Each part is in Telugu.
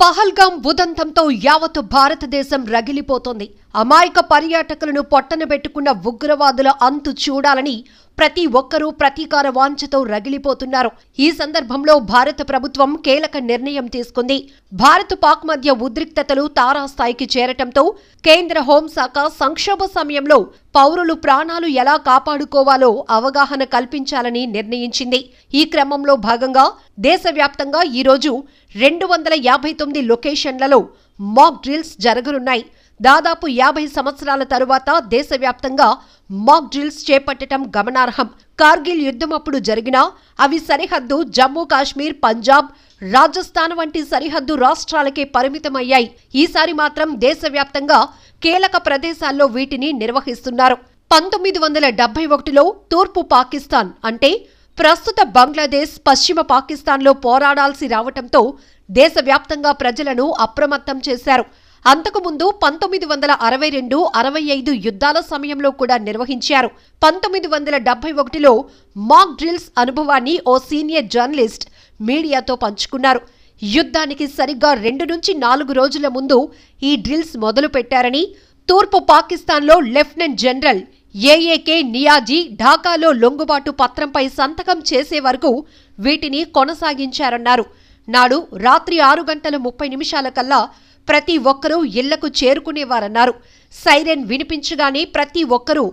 పహల్గాం ఉదంతంతో యావత్ భారతదేశం రగిలిపోతోంది. అమాయక పర్యాటకులను పొట్టనబెట్టుకున్న ఉగ్రవాదుల అంతు చూడాలని ప్రతి ఒక్కరూ ప్రతీకార వాంఛతో రగిలిపోతున్నారు. ఈ సందర్భంలో భారత ప్రభుత్వం కీలక నిర్ణయం తీసుకుంది. భారత్ పాక్ మధ్య ఉద్రిక్తతలు తారాస్థాయికి చేరటంతో కేంద్ర హోంశాఖ సంక్షోభ సమయంలో పౌరులు ప్రాణాలు ఎలా కాపాడుకోవాలో అవగాహన కల్పించాలని నిర్ణయించింది. ఈ క్రమంలో భాగంగా దేశవ్యాప్తంగా ఈరోజు రెండు వందల యాభై తొమ్మిది లొకేషన్లలో మాక్ డ్రిల్స్ జరగనున్నాయి. దాదాపు యాభై సంవత్సరాల తరువాత దేశవ్యాప్తంగా మాక్ డ్రిల్స్ చేపట్టడం గమనార్హం. కార్గిల్ యుద్ధమప్పుడు జరిగినా అవి సరిహద్దు జమ్మూ కాశ్మీర్ పంజాబ్ రాజస్థాన్ వంటి సరిహద్దు రాష్ట్రాలకే పరిమితమయ్యాయి. ఈసారి మాత్రం దేశవ్యాప్తంగా కీలక ప్రదేశాల్లో వీటిని నిర్వహిస్తున్నారు. పంతొమ్మిది వందల డెబ్బై ఒకటిలో తూర్పు పాకిస్తాన్ అంటే ప్రస్తుత బంగ్లాదేశ్ పశ్చిమ పాకిస్తాన్లో పోరాడాల్సి రావటంతో దేశవ్యాప్తంగా ప్రజలను అప్రమత్తం చేశారు. అంతకుముందు పంతొమ్మిది వందల అరవై రెండు అరవై ఐదు యుద్ధాల సమయంలో కూడా నిర్వహించారు. పంతొమ్మిది వందల డెబ్బై ఒకటిలో మాక్ డ్రిల్స్ అనుభవాన్ని ఓ సీనియర్ జర్నలిస్ట్ మీడియాతో పంచుకున్నారు. యుద్ధానికి సరిగ్గా రెండు నుంచి నాలుగు రోజుల ముందు ఈ డ్రిల్స్ మొదలు పెట్టారని తూర్పు పాకిస్తాన్లో lieutenant general A A K Niazi ఢాకాలో లొంగుబాటు పత్రంపై సంతకం చేసే వరకు వీటిని కొనసాగించారన్నారు. నాడు రాత్రి ఆరు గంటల ముప్పై నిమిషాల కల్లా ప్రతి ఒక్కరూ ఇళ్ళకు చేరుకునేవారన్నారు. సైరెన్ వినిపించగానే ప్రతి ఒక్కరూ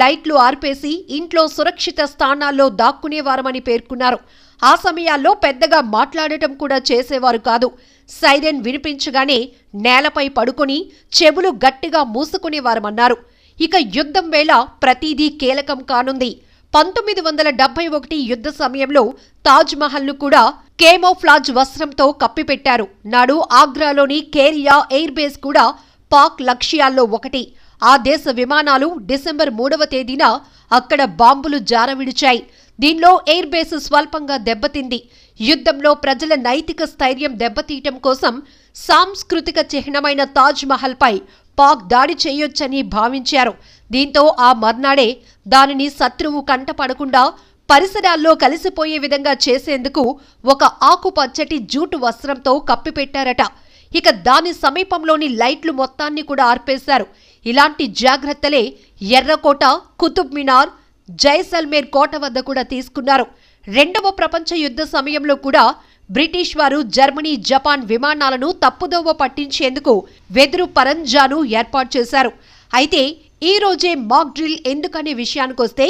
లైట్లు ఆర్పేసి ఇంట్లో సురక్షిత స్థానాల్లో దాక్కునేవారమని పేర్కొన్నారు. ఆ సమయాల్లో పెద్దగా మాట్లాడటం కూడా చేసేవారు కాదు. సైరెన్ వినిపించగానే నేలపై పడుకొని చెవులు గట్టిగా మూసుకునేవారమన్నారు. ఇక యుద్ధం వేళ ప్రతిదీ కీలకం కానుంది. పంతొమ్మిది వందల డెబ్బై ఒకటి యుద్ధ సమయంలో తాజ్ మహల్ను కూడా కేమోఫ్లాజ్ వస్త్రంతో కప్పిపెట్టారు. నాడు ఆగ్రాలోని కేరియా ఎయిర్ బేస్ కూడా పాక్ లక్ష్యాల్లో ఒకటి. ఆ దేశ విమానాలు డిసెంబర్ మూడవ తేదీన అక్కడ బాంబులు జారవిడిచాయి. దీనిలో ఎయిర్ బేస్ స్వల్పంగా దెబ్బతింది. యుద్ధంలో ప్రజల నైతిక స్థైర్యం దెబ్బతీయటం కోసం సాంస్కృతిక చిహ్నమైన తాజ్ మహల్పై పాక్ దాడి చేయొచ్చని భావించారు. దీంతో ఆ మర్నాడే దానిని శత్రువు కంటపడకుండా పరిసరాల్లో కలిసిపోయే విధంగా చేసేందుకు ఒక ఆకుపచ్చటి జూటు వస్త్రంతో కప్పిపెట్టారట. ఇక దాని సమీపంలోని లైట్లు మొత్తాన్ని కూడా ఆర్పేశారు. ఇలాంటి జాగ్రత్తలే ఎర్రకోట కుతుబ్ మినార్ జైసల్మేర్ కోట వద్ద కూడా తీసుకున్నారు. రెండవ ప్రపంచ యుద్ధ సమయంలో కూడా బ్రిటిష్ వారు జర్మనీ జపాన్ విమానాలను తప్పుదోవ పట్టించేందుకు వెదురు పరంజాను ఏర్పాటు చేశారు. అయితే ఈ రోజే మాక్ డ్రిల్ ఎందుకనే విషయానికొస్తే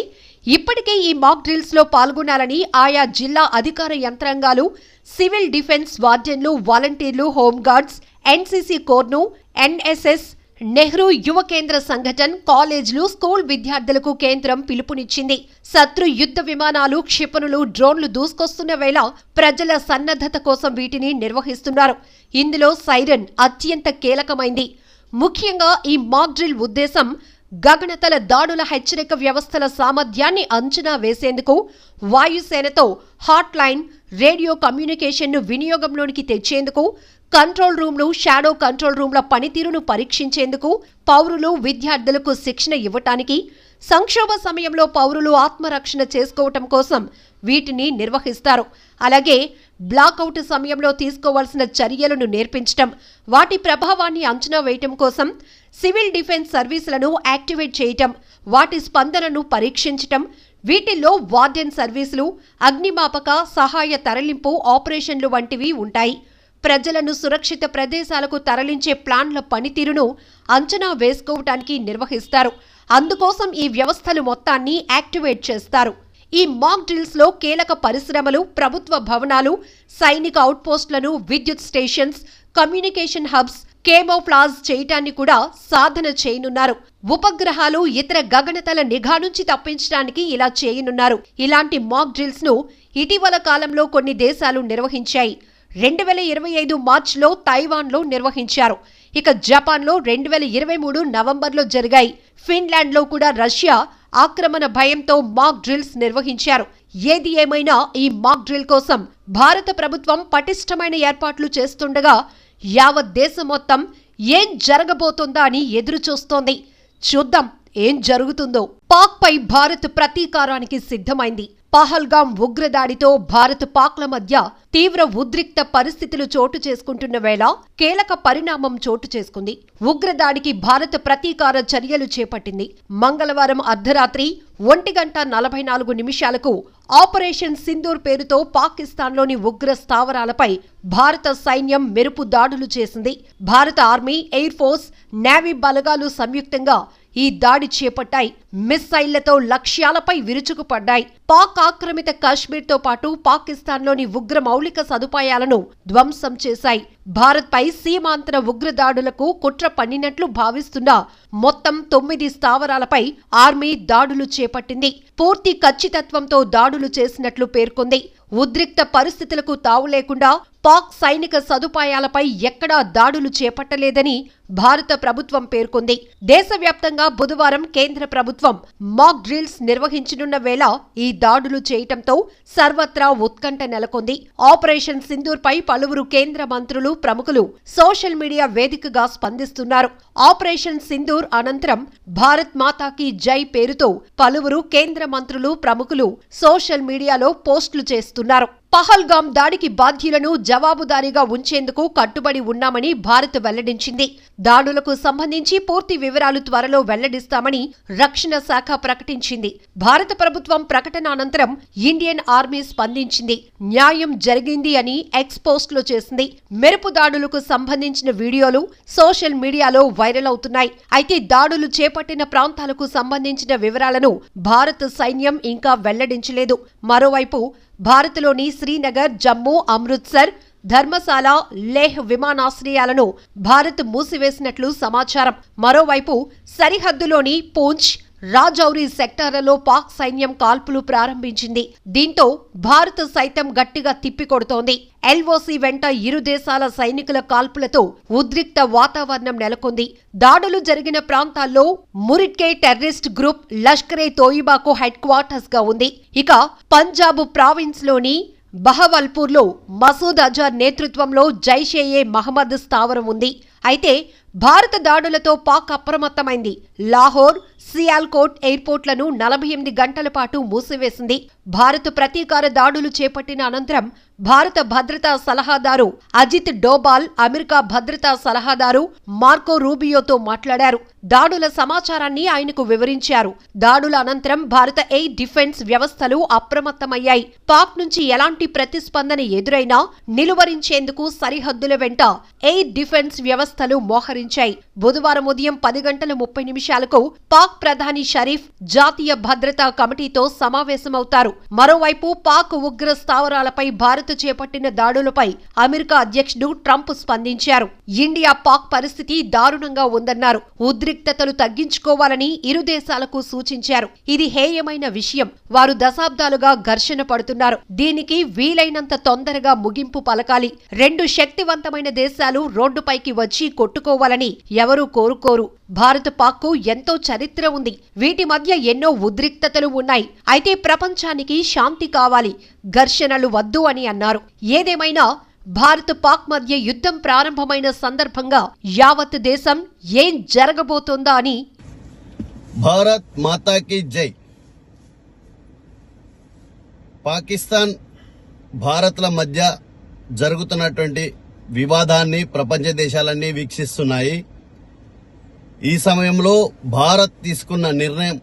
ఇప్పటికే ఈ మాక్ డ్రిల్స్లో పాల్గొనాలని ఆయా జిల్లా అధికార యంత్రాంగాలు సివిల్ డిఫెన్స్ వార్డెన్లు వాలంటీర్లు హోంగార్డ్స్ ఎన్సీసీ కోర్ను ఎన్ఎస్ఎస్ నెహ్రూ యువ కేంద్ర సంఘటన్ కాలేజీలు స్కూల్ విద్యార్థులకు కేంద్రం పిలుపునిచ్చింది. శత్రు యుద్ధ విమానాలు క్షిపణులు డ్రోన్లు దూసుకొస్తున్న వేళ ప్రజల సన్నద్ధత కోసం వీటిని నిర్వహిస్తున్నారు. ఇందులో సైరన్ అత్యంత కీలకమైంది. ముఖ్యంగా ఈ మాక్ డ్రిల్ ఉద్దేశం గగనతల దాడుల హెచ్చరిక వ్యవస్థల సామర్థ్యాన్ని అంచనా వేసేందుకు వాయుసేనతో హాట్ లైన్ రేడియో కమ్యూనికేషన్ను వినియోగంలోనికి తెచ్చేందుకు కంట్రోల్ రూమ్లు షాడో కంట్రోల్ రూమ్ల పనితీరును పరీక్షించేందుకు పౌరులు విద్యార్థులకు శిక్షణ ఇవ్వటానికి సంక్షోభ సమయంలో పౌరులు ఆత్మరక్షణ చేసుకోవటం కోసం వీటిని నిర్వహిస్తారు. అలాగే బ్లాకౌట్ సమయంలో తీసుకోవాల్సిన చర్యలను నేర్పించటం వాటి ప్రభావాన్ని అంచనా వేయటం కోసం సివిల్ డిఫెన్స్ సర్వీసులను యాక్టివేట్ చేయటం వాటి స్పందనను పరీక్షించటం వీటిల్లో వార్డెన్ సర్వీసులు అగ్నిమాపక సహాయ తరలింపు ఆపరేషన్లు వంటివి ఉంటాయి. ప్రజలను సురక్షిత ప్రదేశాలకు తరలించే ప్లాన్ల పనితీరును అంచనా వేసుకోవటానికి నిర్వహిస్తారు. అందుకోసం ఈ వ్యవస్థలు మొత్తాన్ని యాక్టివేట్ చేస్తారు. ఈ మాక్ డ్రిల్స్లో కీలక పరిశ్రమలు ప్రభుత్వ భవనాలు సైనిక అవుట్పోస్టులను విద్యుత్ స్టేషన్స్ కమ్యూనికేషన్ హబ్స్ కేమోఫ్లాజ్ చేయటాన్ని కూడా సాధన చేయనున్నారు. ఉపగ్రహాలు ఇతర గగనతల నిఘా నుంచి తప్పించడానికి ఇలా చేయనున్నారు. ఇలాంటి మాక్ డ్రిల్స్ను ఇటీవల కాలంలో కొన్ని దేశాలు నిర్వహించాయి. రెండు వేల ఇరవై ఐదు మార్చిలో తైవాన్లో నిర్వహించారు. ఇక జపాన్లో రెండు వేల ఇరవై మూడు నవంబర్లో జరిగాయి. ఫిన్లాండ్లో కూడా రష్యా ఆక్రమణ భయంతో మాక్ డ్రిల్స్ నిర్వహించారు. ఏది ఏమైనా ఈ మాక్ డ్రిల్ కోసం భారత ప్రభుత్వం పటిష్టమైన ఏర్పాట్లు చేస్తుండగా యావత్ దేశం మొత్తం ఏం జరగబోతోందా అని ఎదురుచూస్తోంది. చూద్దాం ఏం జరుగుతుందో. పాక్ పై భారత్ ప్రతీకారానికి సిద్ధమైంది. పహల్గాం ఉగ్రదాడితో భారత్ పాక్ల మధ్య తీవ్ర ఉద్రిక్త పరిస్థితులు చోటు చేసుకుంటున్న వేళ కీలక పరిణామం చోటు చేసుకుంది. ఉగ్రదాడికి భారత్ ప్రతీకార చర్యలు చేపట్టింది. మంగళవారం అర్ధరాత్రి ఒంటి గంట నలభై నాలుగు నిమిషాలకు ఆపరేషన్ సింధూర్ పేరుతో పాకిస్తాన్లోని ఉగ్ర స్థావరాలపై భారత సైన్యం మెరుపు దాడులు చేసింది. భారత ఆర్మీ ఎయిర్ ఫోర్స్ నేవీ బలగాలు సంయుక్తంగా ఈ దాడి చేపట్టాయి. మిస్సైళ్ళతో లక్ష్యాలపై విరుచుకుపడ్డాయి. పాక్ ఆక్రమిత కాశ్మీర్తో పాటు పాకిస్తాన్లోని ఉగ్ర మౌలిక సదుపాయాలను ధ్వంసం చేశాయి. భారత్పై సీమాంతర ఉగ్రదాడులకు కుట్ర పన్నినట్లు భావిస్తున్న మొత్తం తొమ్మిది స్థావరాలపై ఆర్మీ దాడులు చేపట్టింది. పూర్తి ఖచ్చితత్వంతో దాడులు చేసినట్లు పేర్కొంది. ఉద్రిక్త పరిస్థితులకు తావు లేకుండా పాక్ సైనిక సదుపాయాలపై ఎక్కడా దాడులు చేపట్టలేదని భారత ప్రభుత్వం పేర్కొంది. దేశవ్యాప్తంగా బుధవారం కేంద్ర ప్రభుత్వం మాక్ డ్రిల్స్ నిర్వహించనున్న వేళ ఈ దాడులు చేయటంతో సర్వత్రా ఉత్కంఠ నెలకొంది. ఆపరేషన్ సింధూర్ పై పలువురు కేంద్ర మంత్రులు ప్రముఖులు సోషల్ మీడియా వేదికగా స్పందిస్తున్నారు. ఆపరేషన్ సింధూర్ అనంతరం భారత్ మాతాకి జై పేరుతో పలువురు కేంద్ర మంత్రులు ప్రముఖులు సోషల్ మీడియాలో పోస్టులు చేస్తున్నారు. పహల్గాం దాడికి బాధ్యులను జవాబుదారీగా ఉంచేందుకు కట్టుబడి ఉన్నామని భారత్ వెల్లడించింది. దాడులకు సంబంధించి పూర్తి వివరాలు త్వరలో వెల్లడిస్తామని రక్షణ శాఖ ప్రకటించింది. భారత ప్రభుత్వం ప్రకటన అనంతరం ఇండియన్ ఆర్మీ స్పందించింది. న్యాయం జరిగింది అని ఎక్స్పోస్ట్లో చేసింది. మెరుపు దాడులకు సంబంధించిన వీడియోలు సోషల్ మీడియాలో వైరల్ అవుతున్నాయి. అయితే దాడులు చేపట్టిన ప్రాంతాలకు సంబంధించిన వివరాలను భారత సైన్యం ఇంకా వెల్లడించలేదు. మరోవైపు భారత్లోని శ్రీనగర్ జమ్మూ అమృత్సర్ ధర్మశాల లేహ్ విమానాశ్రయాలను భారత్ మూసివేసినట్లు సమాచారం. మరోవైపు సరిహద్దులోని పూంచ్ రాజౌరి సెక్టార్లలో పాక్ సైన్యం కాల్పులు ప్రారంభించింది. దీంతో భారత్ సైతం గట్టిగా తిప్పికొడుతోంది. ఎల్ఓసి వెంట ఇరు దేశాల సైనికుల కాల్పులతో ఉద్రిక్త వాతావరణం నెలకొంది. దాడులు జరిగిన ప్రాంతాల్లో మురిట్కే టెర్రరిస్ట్ గ్రూప్ లష్కరే తోయిబాకు హెడ్ క్వార్టర్స్గా ఉంది. ఇక పంజాబ్ ప్రావిన్స్లోని బహవల్పూర్లో మసూద్ అజార్ నేతృత్వంలో జైషే ఏ మహమ్మద్ స్థావరం ఉంది. అయితే భారత దాడులతో పాక్ అప్రమత్తమైంది. లాహోర్ సియాల్కోట్ ఎయిర్పోర్ట్లను నలభై ఎనిమిది గంటల పాటు మూసివేసింది. భారత్ ప్రతీకార దాడులు చేపట్టిన అనంతరం భారత భద్రతా సలహాదారు అజిత్ డోబాల్ అమెరికా భద్రతా సలహాదారు మార్కో రూబియోతో మాట్లాడారు. దాడుల సమాచారాన్ని ఆయనకు వివరించారు. దాడుల అనంతరం భారత ఎయిర్ డిఫెన్స్ వ్యవస్థలు అప్రమత్తమయ్యాయి. పాక్ నుంచి ఎలాంటి ప్రతిస్పందన ఎదురైనా నిలువరించేందుకు సరిహద్దుల వెంట ఎయిర్ డిఫెన్స్ వ్యవస్థలు మోహరించాయి. బుధవారం ఉదయం పది గంటల ముప్పై నిమిషాలకు పాక్ ప్రధాని షరీఫ్ జాతీయ భద్రతా కమిటీతో సమావేశమవుతారు. మరోవైపు పాక్ ఉగ్ర స్థావరాలపై భారత్ చేపట్టిన దాడులపై అమెరికా అధ్యక్షుడు ట్రంప్ స్పందించారు. ఇండియా పాక్ పరిస్థితి దారుణంగా ఉందన్నారు. ఉద్రిక్తతలు తగ్గించుకోవాలని ఇరు దేశాలకు సూచించారు. ఇది హేయమైన విషయం. వారు దశాబ్దాలుగా ఘర్షణ పడుతున్నారు. దీనికి వీలైనంత తొందరగా ముగింపు పలకాలి. రెండు శక్తివంతమైన దేశాలు రోడ్డుపైకి వచ్చి కొట్టుకోవాలని ఎవరూ కోరుకోరు. భారత్ పాక్కు ఎంతో చరిత్ర ఉంది. వీటి మధ్య ఎన్నో ఉద్రిక్తతలు ఉన్నాయి. అయితే ప్రపంచానికి శాంతి కావాలి. ఘర్షణలు వద్దు అని అన్నారు. ఏదేమైనా భారత్ పాక్ మధ్య యుద్ధం ప్రారంభమైన సందర్భంగా యావత్ దేశం ఏం జరగబోతోందా అని భారత్ మాతాకి జై. పాకిస్తాన్ భారత్ల మధ్య జరుగుతున్నటువంటి వివాదాన్ని ప్రపంచ దేశాలన్నీ వీక్షిస్తున్నాయి. ఈ సమయంలో భారత్ తీసుకున్న నిర్ణయం.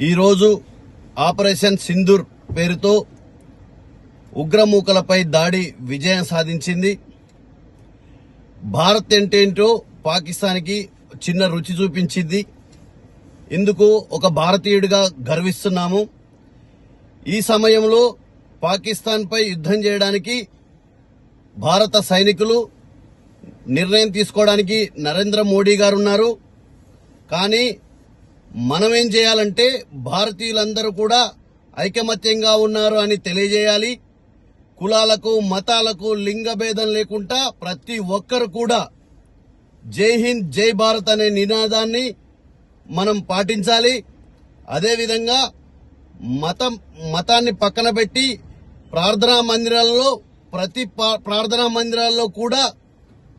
ఈరోజు ఆపరేషన్ సింధూర్ పేరుతో ఉగ్రమూకలపై దాడి విజయం సాధించింది. భారత్ ఏంటేంటో పాకిస్తాన్కి చిన్న రుచి చూపించింది. ఇందుకు ఒక భారతీయుడిగా గర్విస్తున్నాము. ఈ సమయంలో పాకిస్తాన్పై యుద్ధం చేయడానికి భారత సైనికులు నిర్ణయం తీసుకోవడానికి నరేంద్ర మోడీ గారు ఉన్నారు కానీ మనమేం చేయాలంటే భారతీయులందరూ కూడా ఐకమత్యంగా ఉన్నారు అని తెలియజేయాలి. కులాలకు మతాలకు లింగ భేదం లేకుండా ప్రతి ఒక్కరు కూడా జై హింద్ జై భారత్ అనే నినాదాన్ని మనం పాటించాలి. అదేవిధంగా మతం మతాన్ని పక్కన పెట్టి ప్రార్థనా మందిరాల్లో ప్రతి పా- ప్రార్థనా మందిరాల్లో కూడా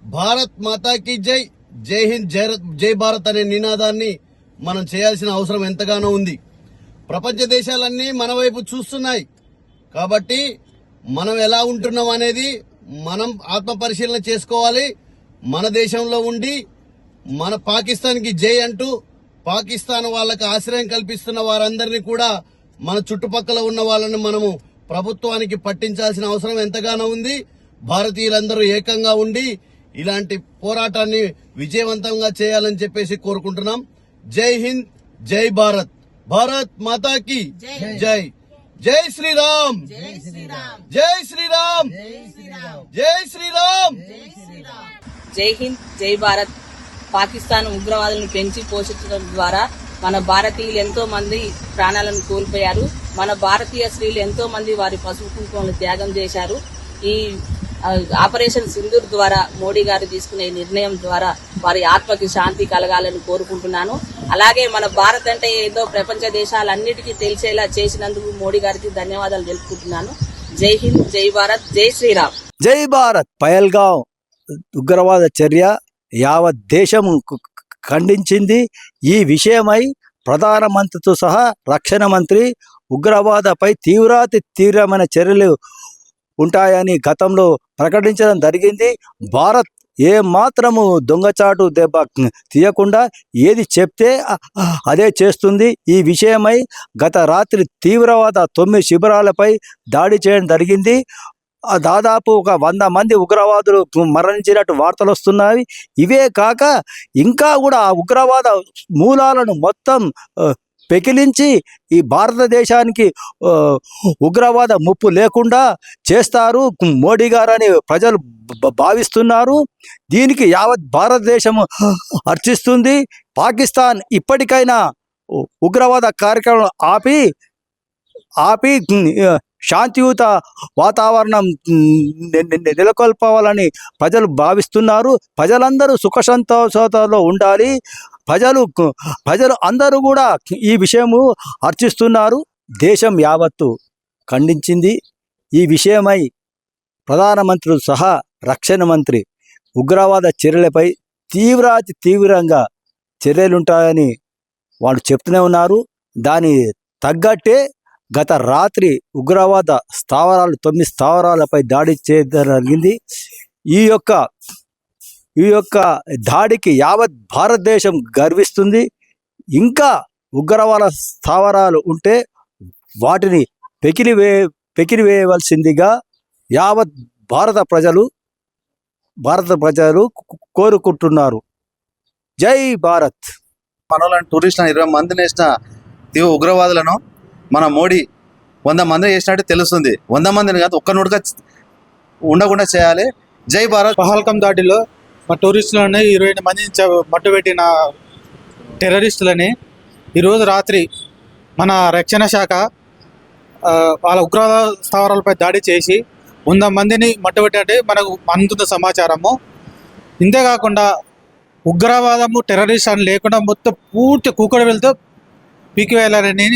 భారత్ మాతాకి జై. జై హింద్ జై జై భారత్ అనే నినాదాన్ని మనం చేయాల్సిన అవసరం ఎంతగానో ఉంది. ప్రపంచ దేశాలన్నీ మన వైపు చూస్తున్నాయి. కాబట్టి మనం ఎలా ఉంటున్నాం అనేది మనం ఆత్మ పరిశీలన చేసుకోవాలి. మన దేశంలో ఉండి మన పాకిస్తాన్కి జై అంటూ పాకిస్తాన్ వాళ్ళకి ఆశ్రయం కల్పిస్తున్న వారందరినీ కూడా మన చుట్టుపక్కల ఉన్న వాళ్ళని మనము ప్రభుత్వానికి పట్టించాల్సిన అవసరం ఎంతగానో ఉంది. భారతీయులందరూ ఏకంగా ఉండి ఇలాంటి పోరాటాన్ని విజయవంతంగా చేయాలని చెప్పేసి కోరుకుంటున్నాం. జై హింద్ జై భారత్. భారత్ మాతాకి జై జై. శ్రీరామ్. జై శ్రీరామ్. జై శ్రీరామ్. జై హింద్ జై భారత్. పాకిస్తాన్ ఉగ్రవాదులను పెంచి పోషించడం ద్వారా మన భారతీయులు ఎంతో మంది ప్రాణాలను కోల్పోయారు. మన భారతీయ స్త్రీలు ఎంతో మంది వారి పసుపు కుంకుమలు త్యాగం చేశారు. ఈ ఆపరేషన్ సింధూర్ ద్వారా మోడీ గారు తీసుకునే నిర్ణయం ద్వారా వారి ఆత్మకి శాంతి కలగాలని కోరుకుంటున్నాను. అలాగే మన భారత్ అంటే ఏదో ప్రపంచ దేశాలన్నిటికీ తెలిసేలా చేసినందుకు మోడీ గారికి ధన్యవాదాలు తెలుపుకుంటున్నాను. జై హింద్ జై భారత్ జై శ్రీరామ్. జై భారత్. పయల్గావ్ ఉగ్రవాద చర్య యావత్ దేశం ఖండించింది. ఈ విషయమై ప్రధానమంత్రితో సహా రక్షణ మంత్రి ఉగ్రవాదపై తీవ్రాతి తీవ్రమైన చర్యలు ఉంటాయని గతంలో ప్రకటించడం జరిగింది. భారత్ ఏ మాత్రము దొంగచాటు దెబ్బ తీయకుండా ఏది చెప్తే అదే చేస్తుంది. ఈ విషయమై గత రాత్రి తీవ్రవాద తొమ్మిది శిబిరాలపై దాడి చేయడం జరిగింది. దాదాపు ఒక వంద మంది ఉగ్రవాదులు మరణించినట్టు వార్తలు వస్తున్నాయి. ఇవే కాక ఇంకా కూడా ఆ ఉగ్రవాద మూలాలను మొత్తం పెకిలించి ఈ భారతదేశానికి ఉగ్రవాద ముప్పు లేకుండా చేస్తారు. మోడీ గారని ప్రజలు భావిస్తున్నారు. దీనికి యావత్ భారతదేశం అర్చిస్తుంది. పాకిస్తాన్ ఇప్పటికైనా ఉగ్రవాద కార్యక్రమం ఆపి ఆపి శాంతియుత వాతావరణం నెలకొల్పవాలని ప్రజలు భావిస్తున్నారు. ప్రజలందరూ సుఖ సంతోషాలతో ఉండాలి. ప్రజలు ప్రజలు అందరూ కూడా ఈ విషయము అర్చిస్తున్నారు. దేశం యావత్తు ఖండించింది. ఈ విషయమై ప్రధానమంత్రులు సహా రక్షణ మంత్రి ఉగ్రవాద చర్యలపై తీవ్రాతి తీవ్రంగా చర్యలుంటాయని వాళ్ళు చెప్తూనే ఉన్నారు. దాని తగ్గట్టే గత రాత్రి ఉగ్రవాద స్థావరాలు తొమ్మిది స్థావరాలపై దాడి చేయడం జరిగింది. ఈ యొక్క ఈ యొక్క దాడికి యావత్ భారతదేశం గర్విస్తుంది. ఇంకా ఉగ్రవాద స్థావరాలు ఉంటే వాటిని పెకిలివే పెకిలివేయవలసిందిగా యావత్ భారత ప్రజలు భారత ప్రజలు కోరుకుంటున్నారు. జై భారత్! మనోళ్ళని టూరిస్టులను ఇరవై మందిని వేసిన తీవ్ర ఉగ్రవాదులను మన మోడీ వంద మంది వేసినట్టు తెలుస్తుంది. వంద మందిని కాదు ఒక్క నోటుగా ఉండకుండా చేయాలి. జై భారత్! పహల్కం దాడిలో మా టూరిస్టులని ఇరవై ఎనిమిది మందిని మట్టుపెట్టిన టెర్రరిస్టులని ఈరోజు రాత్రి మన రక్షణ శాఖ వాళ్ళ ఉగ్రవాద స్థావరాలపై దాడి చేసి వంద మందిని మట్టుబెట్టినట్టే మనకు అందుతున్న సమాచారము. ఇంతేకాకుండా ఉగ్రవాదము టెర్రరిస్ట్ అని లేకుండా మొత్తం పూర్తి కూకడు వెళ్తూ వెళ్ళాలని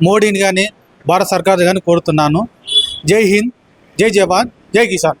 మోడీని కానీ భారత సర్కార్ కానీ కోరుతున్నాను. జై హింద్ జై జవాన్ జై కిసాన్.